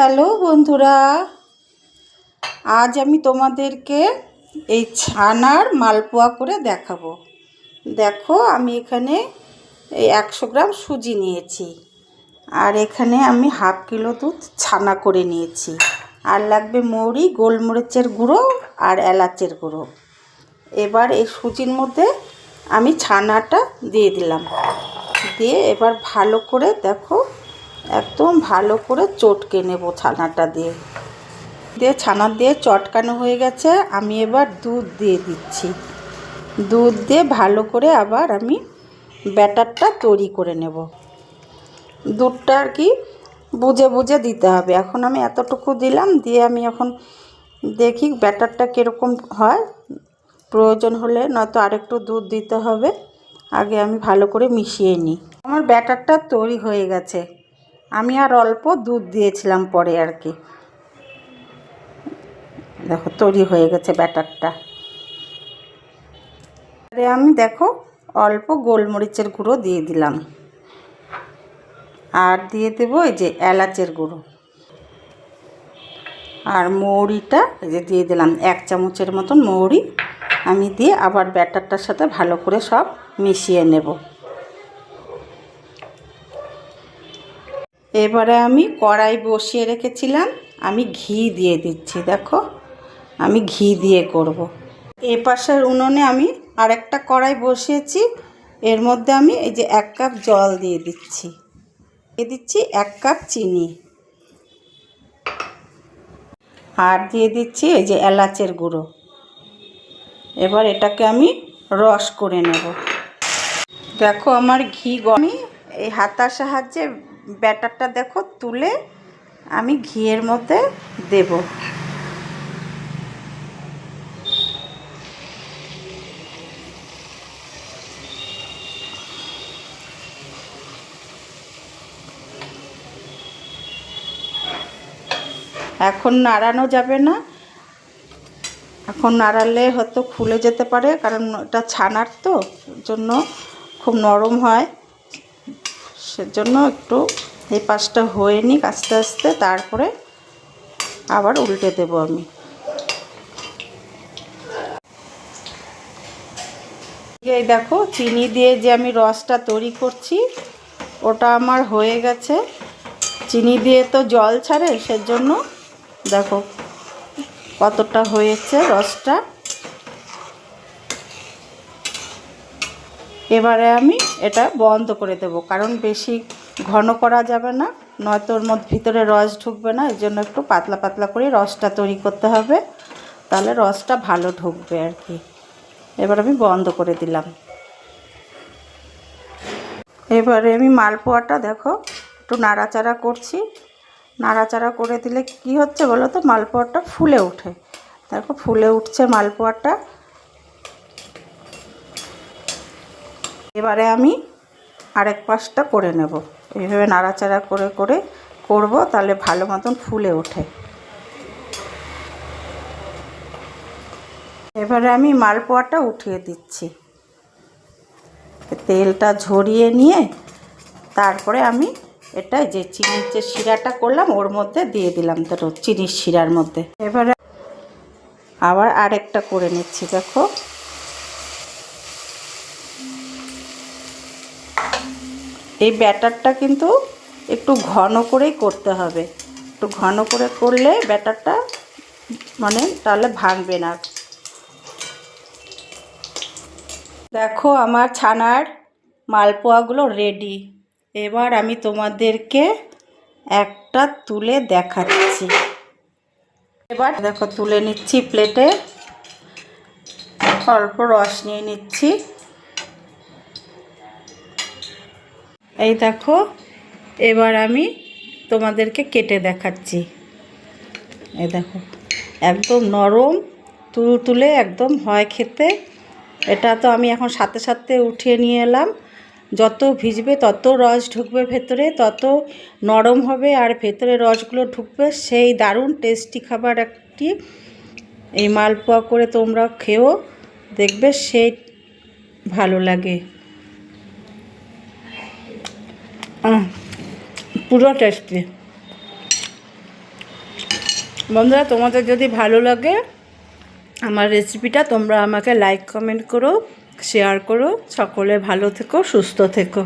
Hello বন্ধুরা, আজ আমি তোমাদেরকে এই ছানার মালপোয়া করে দেখাবো। দেখো, আমি এখানে এই একশো গ্রাম সুজি নিয়েছি আর এখানে আমি হাফ কিলো দুধ ছানা করে নিয়েছি। আর লাগবে মৌরি, গোলমরিচের গুঁড়ো আর এলাচের গুঁড়ো। এবার এই সুজির মধ্যে আমি ছানাটা দিয়ে দিলাম। দিয়ে এবার ভালো করে দেখো একদম ভালো করে চটকে নেব ছানাটা দিয়ে। দিয়ে ছানা দিয়ে চটকানো হয়ে গেছে। আমি এবার দুধ দিয়ে দিচ্ছি। দুধ দিয়ে ভালো করে আবার আমি ব্যাটারটা তৈরি করে নেব। দুধটা আর কি বুঝে বুঝে দিতে হবে। এখন আমি এতটুকু দিলাম, দিয়ে আমি এখন দেখি ব্যাটারটা কীরকম হয়। প্রয়োজন হলে নয়তো আরেকটু দুধ দিতে হবে। আগে আমি ভালো করে মিশিয়ে নিই। আমার ব্যাটারটা তৈরি হয়ে গেছে। আমি আর অল্প দুধ দিয়েছিলাম পরে আর কি। দেখো, তৈরি হয়ে গেছে ব্যাটারটা। আরে আমি দেখো, অল্প গোলমরিচের গুঁড়ো দিয়ে দিলাম। আর দিয়ে দেবো এই যে এলাচের গুঁড়ো। আর মৌরিটা এই যে দিয়ে দিলাম, এক চামচের মতন মৌরি। আমি দিয়ে আবার ব্যাটারটার সাথে ভালো করে সব মিশিয়ে নেব। এবারে আমি কড়াই বসিয়ে রেখেছিলাম। আমি ঘি দিয়ে দিচ্ছি, দেখো। আমি ঘি দিয়ে করব। এ পাশের উনুনে আমি আরেকটা কড়াই বসিয়েছি। এর মধ্যে আমি এই যে এক কাপ জল দিয়ে দিচ্ছি। দিয়ে দিচ্ছি এক কাপ চিনি। আর দিয়ে দিচ্ছি এই যে এলাচের গুঁড়ো। এবার এটাকে আমি রস করে নেব। দেখো আমার ঘি আমি এই হাতার সাহায্যে ব্যাটারটা দেখো তুলে আমি ঘিয়ের মধ্যে দেব। এখন নাড়ানো যাবে না। এখন নাড়ালে হয়তো খুলে যেতে পারে, কারণ এটা ছানার তো জন্য খুব নরম হয়। সেজন্য একটু এই পাশটা হয়ে নিক আস্তে আস্তে, তারপরে আবার উল্টে দেবো আমি। এই দেখো, চিনি দিয়ে যে আমি রসটা তৈরি করছি, ওটা আমার হয়ে গেছে। চিনি দিয়ে তো জল ছাড়ে, সেজন্য দেখো কতটা হয়েছে রসটা। এবারে আমি এটা বন্ধ করে দেব, কারণ বেশি ঘন করা যাবে না, নয়তো ওর মধ্যে ভিতরে রস ঢুকবে না এই জন্য একটু পাতলা পাতলা করে রসটা তৈরি করতে হবে, তাহলে রসটা ভালো ঢুকবে আর কি। এবার আমি বন্ধ করে দিলাম। এবারে আমি মালপোয়াটা দেখো, একটু নাড়াচাড়া করছি। নাড়াচাড়া করে দিলে কি হচ্ছে বলো তো? মালপোয়াটা ফুলে ওঠে। দেখো ফুলে উঠছে মালপোয়াটা। এবারে আমি আরেক পাশটা করে নেব। এইভাবে নাড়াচাড়া করে করে করব, তাহলে ভালো মতন ফুলে ওঠে। এবারে আমি মালপোয়াটা উঠিয়ে দিচ্ছি। তেলটা ঝরিয়ে নিয়ে তারপরে আমি এটা যে চিনির যে শিরাটা করলাম, ওর মধ্যে দিয়ে দিলাম তো চিনির শিরার মধ্যে। এবারে আবার আরেকটা করে নিচ্ছি, দেখো। এই ব্যাটারটা কিন্তু একটু ঘন করেই করতে হবে। একটু ঘন করে করলে ব্যাটারটা মানে তাহলে ভাঙবে না। দেখো আমার ছানার মালপোয়াগুলো রেডি এবার আমি তোমাদেরকে একটা তুলে দেখাচ্ছি। এবার দেখো তুলে নিচ্ছি প্লেটে অল্প রস নিয়ে নিচ্ছি। এই দেখো, এবার আমি তোমাদেরকে কেটে দেখাচ্ছি। এই দেখো, একদম নরম, তুল তুলে একদম হয় খেতে। এটা তো আমি এখন সাথে সাথে উঠিয়ে নিয়ে এলাম। যত ভিজবে তত রস ঢুকবে ভেতরে, তত নরম হবে আর ভেতরে রসগুলো ঢুকবে। সেই দারুণ টেস্টি খাবার একটি এই মালপোয়া করে তোমরা খেও দেখবে সেই ভালো লাগে। পুরো টেস্টি বন্ধুরা, তোমাদের যদি ভালো লাগে আমার রেসিপিটা তোমরা আমাকে লাইক কমেন্ট করো শেয়ার করো। সকলে ভালো থেকো, সুস্থ থেকো।